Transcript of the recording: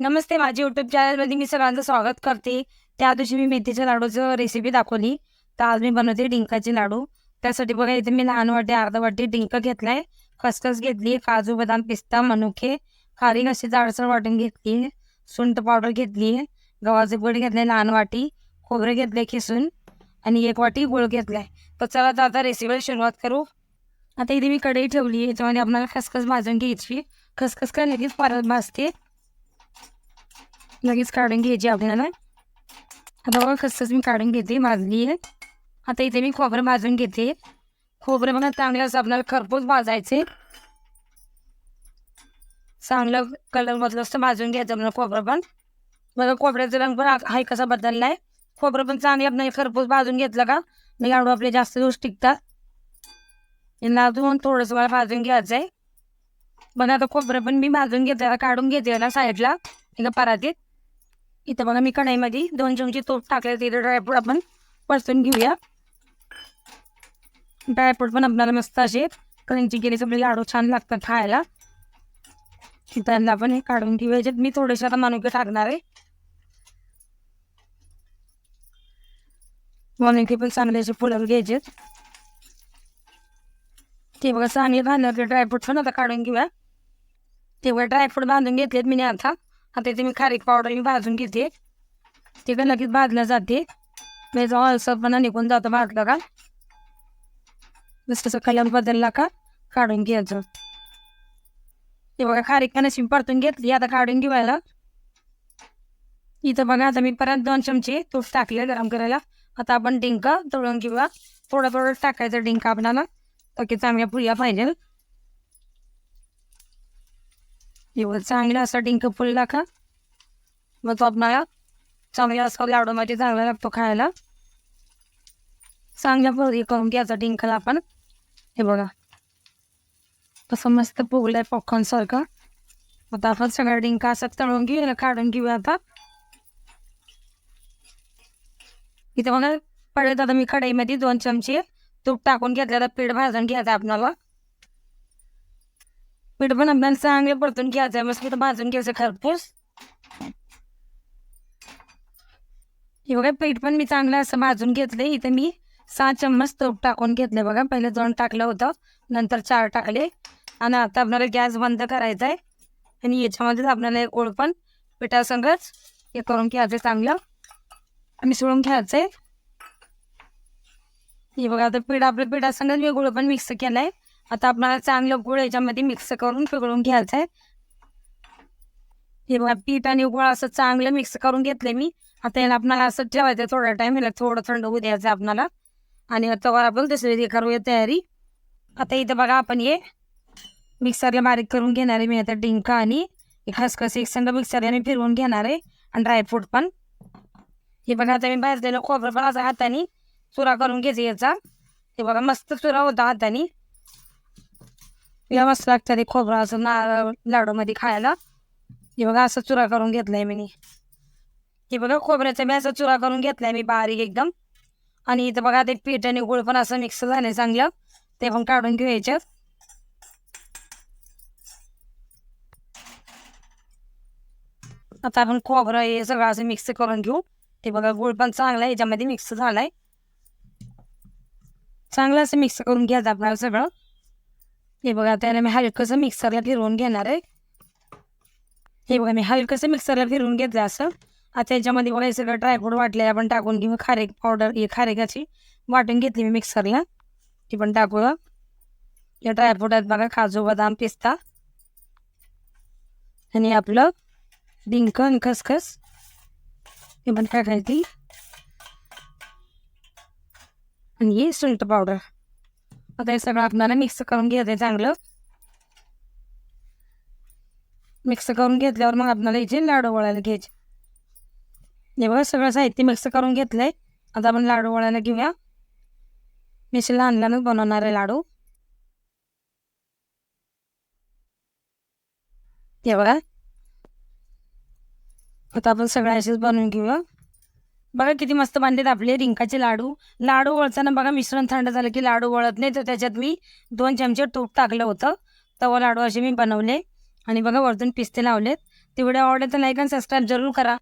नमस्ते माझी यूट्यूब चॅनलमध्ये मी सगळ्यांचं स्वागत करते. त्या दिवशी मी मेथीच्या लाडूचं रेसिपी दाखवली. तर आज मी बनवते डिंकाचे लाडू. त्यासाठी बघा इथे मी लहान वाटी अर्धा वाटी डिंक घेतलाय. खसखस घेतली काजू बदाम पिस्ता मनुके खारी अशी जाडसर वाटून घेतली सुंठ पावडर घेतली गव्हाचे पीठ घेतले लहान वाटी खोबरे घेतले खिसून आणि एक वाटी गुळ घेतलाय. तर चला तर आता रेसिपीला सुरुवात करू. आता इथे मी कढई ठेवली याच्यामध्ये आपल्याला खसखस भाजून घ्यायची. खसखस काय लगेच परत भाजते? लगेच काढून घ्यायची आपल्याला. आता बघा खसखस मी काढून घेते भाजली आहे. आता इथे मी खोबरं भाजून घेते. खोबरं बघा चांगलं असं आपल्याला खरपूस भाजायचे. चांगलं कलर मधलं असतं भाजून घ्यायचं आपल्याला खोबरं पण. बघा खोबऱ्याचा रंग पण आहे कसा बदलला आहे खोबरं पण चांगलं आपल्याला खरपूस भाजून घेतलं का? मग लाडू आपले जास्त दिवस टिकतात. यांना अजून थोडंसं मला भाजून घ्यायचं आहे बघा आता खोबरं पण मी भाजून घेते काढून घेते ना साईडला. एका परातीत. इथं बघा मी कढईमध्ये दोन चमचे तूप टाकले तिथे ड्रायफ्रूट आपण परतून घेऊया. ड्रायफ्रूट पण मस्त असे क्रंची केली आपले लाडू छान लागतात खायला. त्यांना आपण हे काढून घेऊया, याच्यात मी थोडेसे आता मनुके टाकणार आहे. मनुके पण चांगले असे फुलं घ्यायचे ते बघा चांगले घालणार ड्रायफ्रूट पण आता काढून घेऊया. ते बघा आता. आता इथे मी खारीक पावडर मी भाजून घेते. ते का लगेच भाजलं जाते. त्याचा पण निघून जातं भाजलं का? जसं कलर बदलला का? काढून घ्यायचं. ते बघा खारीक नशी परतून घेतली. आता काढून घेवायला इथं बघा आता मी परत दोन चमचे तूप टाकले गरम करायला. आता आपण डिंक तळून घेऊया. थोडं थोडं टाकायचं डिंक आपल्याला. तर की चांगल्या फुल्या पाहिजे एवढं चांगलं असं डिंक फुलला का मग तो आपल्याला चांगला असं लाडूमध्ये चांगला लागतो खायला. चांगल्या पोरी करून घ्यायचा डिंकला आपण. हे बघा. तसं मस्त फुगलाय पॉपकॉर्न सारखं. आता आपण सगळ्या डिंका असं तळून घेऊ काढून घेऊया आता. इथे बघा पडले आता मी कढईमध्ये दोन चमचे. तूप टाकून घेतलेलं पीठ भाजून घ्यायचं आपल्याला पीठ पण आपल्याला चांगले परतून घ्यायचं. आहे मस्त भाजून घ्यायचं खरपूस. हे बघा पीठ पण मी चांगलं असं भाजून घेतलं इथे मी सहा चम्मच तूप टाकून घेतले बघा. पहिले दोन टाकलं होतं नंतर चार टाकले. आणि आता आपल्याला गॅस बंद करायचा आहे. आणि याच्यामध्ये आपल्याला एक ओळ पण पिठासंगच हे करून घ्यायचं चांगलं. मिसळून सोडून घ्यायचं आहे हे बघा आता पीठ आपल्या पिठासंगच मी गुळ पण मिक्स केलं आहे आता आपल्याला चांगलं गुळ याच्यामध्ये मिक्स करून पिघळून घ्यायचं आहे हे बघा पीठ आणि गुळ असं चांगलं मिक्स करून घेतलं मी. आता याला आपल्याला असं ठेवायचं थोडा टाइम याला थोडं थंड होऊ द्यायचं आपल्याला आणि आता आपण दुसरी करूया तयारी. आता इथं बघा आपण हे मिक्सरला बारीक करून घेणार आहे मी आता डिंका आणि खसखस एक संग मिक्सरला मी फिरवून घेणार आहे. आणि ड्रायफ्रूट पण. हे बघा आता मी भाजलेलं खोबरं पण असं हाताने चुरा करून घ्यायचं याचा. हे बघा मस्त चुरा होता हाताने. या मस्त लागतं ते खोबरं असं नारळ लाडूमध्ये खायला. हे बघा असं चुरा करून घेतलाय मी हे बघा खोबऱ्याचा मी असं चुरा करून घेतलाय मी बारीक एकदम. आणि इथं बघा ते पीठ आणि गुळ पण असं मिक्स झालंय चांगलं. ते पण काढून घ्यायचं. आता आपण खोबरं हे सगळं असं मिक्स करून घेऊ. ते बघा गुळ पण चांगला याच्यामध्ये मिक्स झालाय. चांगलं असं मिक्स करून घ्यायचं आपल्याला सगळं. हे बघा त्याला मी हलकंसं मिक्सरला फिरवून घेणार आहे हे बघा मी हलकंसं मिक्सरला फिरवून घेतलं असं आता याच्यामध्ये बघा हे सगळं ड्रायफ्रूट वाटले आपण टाकून घेऊ खारेक पावडर हे खारेकाची वाटून घेतली मी मिक्सरला ती पण टाकूया या ड्रायफ्रूटात बघा काजू बदाम पिस्ता आणि आपलं डिंक आणि खसखस हे पण टाकायची आणि हे सुंट पावडर आता हे सगळं आपल्याला मिक्स करून घ्यायचं चांगलं. मिक्स करून घेतल्यावर मग आपल्याला याचे लाडू वळायला घ्यायचे. हे बघा सगळं साहित्य मिक्स करून घेतलंय. आता आपण लाडू वळायला घेऊया. मी असे लहान लहानच बनवणार आहे लाडू. हे बघा. आता आपण सगळ्या असेच बनवून घेऊया. बघा किती मस्त बांधलेत आपले रिंकाचे लाडू. लाडू वळताना बघा मिश्रण थंड झालं की लाडू वळत नाही तर त्याच्यात मी दोन चमचे तूप टाकलं होतं. तवा लाडू असे मी बनवले. आणि बघा वरतून पिस्ते लावलेत. तेवढ्या आवडलं तर लाईक आणि सबस्क्राईब जरूर करा.